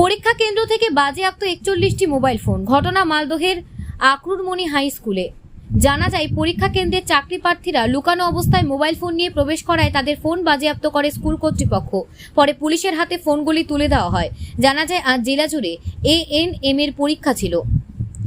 পরীক্ষা কেন্দ্র থেকে বাজেয়াপ্ত একচল্লিশটি মোবাইল ফোন, ঘটনা মালদহের আকরুরমণি হাই স্কুলে। জানা যায়, পরীক্ষা কেন্দ্রের চাকরি প্রার্থীরা লুকানো অবস্থায় মোবাইল ফোন নিয়ে প্রবেশ করায় তাদের ফোন বাজেয়াপ্ত করে স্কুল কর্তৃপক্ষ। পরে পুলিশের হাতে ফোনগুলি তুলে দেওয়া হয়। জানা যায়, আজ জেলা জুড়ে এ এন এম এর পরীক্ষা ছিল।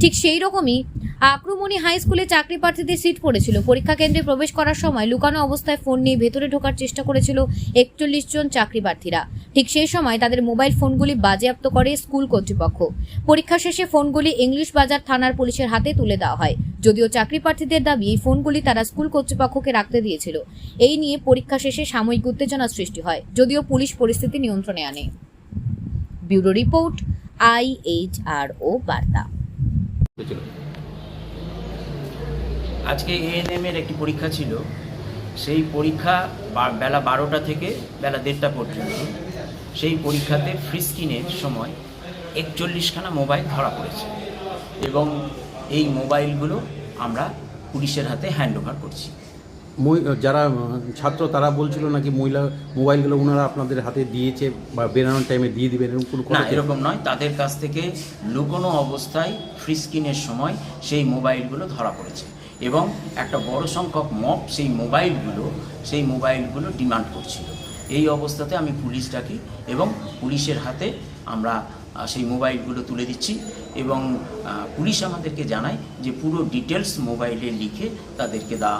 ঠিক সেই রকমই আক্রমণী হাই স্কুলে চাকরি প্রার্থীদের সিট পড়েছিল। পরীক্ষা কেন্দ্রে প্রবেশ করার সময় লুকানো অবস্থায় ফোন নিয়ে ভেতরে ঢোকার চেষ্টা করেছিল একচল্লিশ জন চাকরি প্রার্থীরা। ঠিক সেই সময় তাদের মোবাইল ফোনগুলি বাজেয়াপ্ত করে স্কুল কর্তৃপক্ষ। পরীক্ষা শেষে ফোনগুলি ইংলিশ বাজার থানার পুলিশের হাতে তুলে দেওয়া হয়। যদিও চাকরি প্রার্থীদের দাবি, এই ফোনগুলি তারা স্কুল কর্তৃপক্ষকে রাখতে দিয়েছিল। এই নিয়ে পরীক্ষা শেষে সাময়িক উত্তেজনা সৃষ্টি হয়। যদিও পুলিশ পরিস্থিতি নিয়ন্ত্রণে আনে। ব্যুরো রিপোর্ট, আইএইচআরও বার্তা। আজকে এএনএম এর একটি পরীক্ষা ছিল। সেই পরীক্ষা বেলা বারোটা থেকে বেলা দেড়টা পর্যন্ত। সেই পরীক্ষাতে ফ্রিস্কিনের সময় একচল্লিশখানা মোবাইল ধরা পড়েছে। এবং এই মোবাইলগুলো আমরা পুলিশের হাতে হ্যান্ড ওভার করছি। মই- যারা ছাত্র তারা বলছিল নাকি মহিলা মোবাইলগুলো ওনারা আপনাদের হাতে দিয়েছে বা বেরানোর টাইমে দিয়ে দিবেন এরকম কোনো না কথা এরকম নয়। তাদের কাছ থেকে লুকোনো অবস্থায় ফ্রিস্কিনের সময় সেই মোবাইলগুলো ধরা পড়েছে। এবং একটা বড় সংখ্যক মপ সেই মোবাইলগুলো সেই মোবাইলগুলো ডিমান্ড করছিল। এই অবস্থাতে আমি পুলিশ ডাকি এবং পুলিশের হাতে আমরা সেই মোবাইলগুলো তুলে দিচ্ছি এবং পুলিশ আমাদেরকে জানায় যে পুরো ডিটেলস মোবাইলে লিখে তাদেরকে দা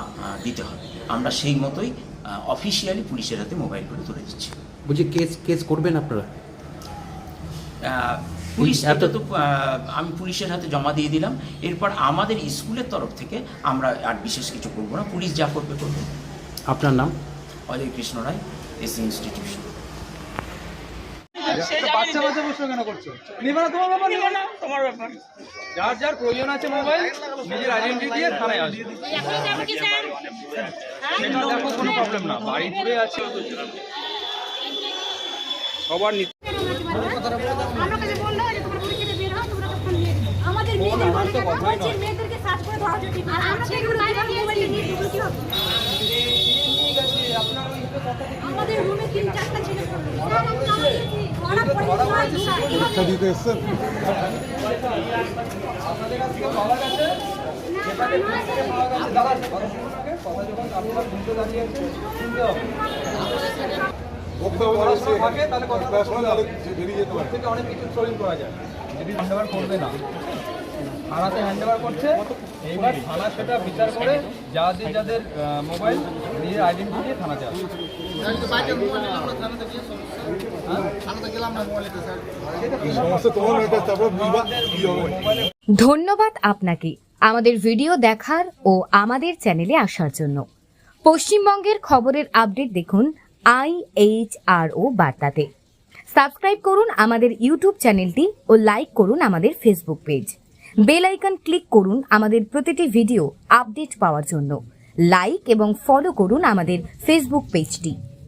দিতে হবে। আমরা সেই মতোই অফিসিয়ালি পুলিশের হাতে মোবাইলগুলো তুলে দিচ্ছি। বলছি কেস কেস করবেন আপনারা? পুলিশ এত- এটা তো আমি পুলিশের হাতে জমা দিয়ে দিলাম। এরপর আমাদের স্কুলের তরফ থেকে আমরা আর বিশেষ কিছু করব না। পুলিশ যা করবে করবে। আপনার নাম? Ajay Krishna Roy AC institution. বাচ্চা বাচ্চা প্রশ্ন কেন করছ? নিবে না তোমার ব্যাপার নিবে না। তোমার ব্যাপার। যার যার প্রয়োজন আছে মোবাইল নিজের আইডেন্টি দিয়ে থানায় আসবে। সেটা দেখো কোনো প্রবলেম না। বাড়ি দূরে আছে। সবার নি- আমার কাছে বলল যে তোমরা পরীক্ষাতে বের হও তোমরা তখন নিয়ে দিবে। আমাদের মেয়েদের বলছে বলছে মেয়েদেরকে সার্চ করে ধরা যদি। আর আমরা সেগুলো বাইরে মোবাইলে নিয়ে দিবো কি হবে আমাদের রুমে তিন চারটা ছেলে ধরা পড়ে পরীক্ষা দিতে এসছেন পড়াশোনা থাকে তাহলে কথা ওর থেকে অনেক কিছু করা যায়। যদি করবে না। থানাতে হ্যান্ড করছে। এইবার থানা সেটা বিচার করে যাদের যাদের মোবাইল নিজের আইডেন্টি দিয়ে থানাতে আসবে। ধন্যবাদ আপনাকে আমাদের ভিডিও দেখার ও আমাদের চ্যানেলে আসার জন্য। পশ্চিমবঙ্গের খবরের আপডেট দেখুন আই এইচ আর ও বার্তাতে। সাবস্ক্রাইব করুন আমাদের ইউটিউব চ্যানেলটি ও লাইক করুন আমাদের Facebook page bell icon click করুন আমাদের প্রতিটি ভিডিও আপডেট পাওয়ার জন্য। লাইক এবং ফলো করুন আমাদের ফেসবুক পেজটি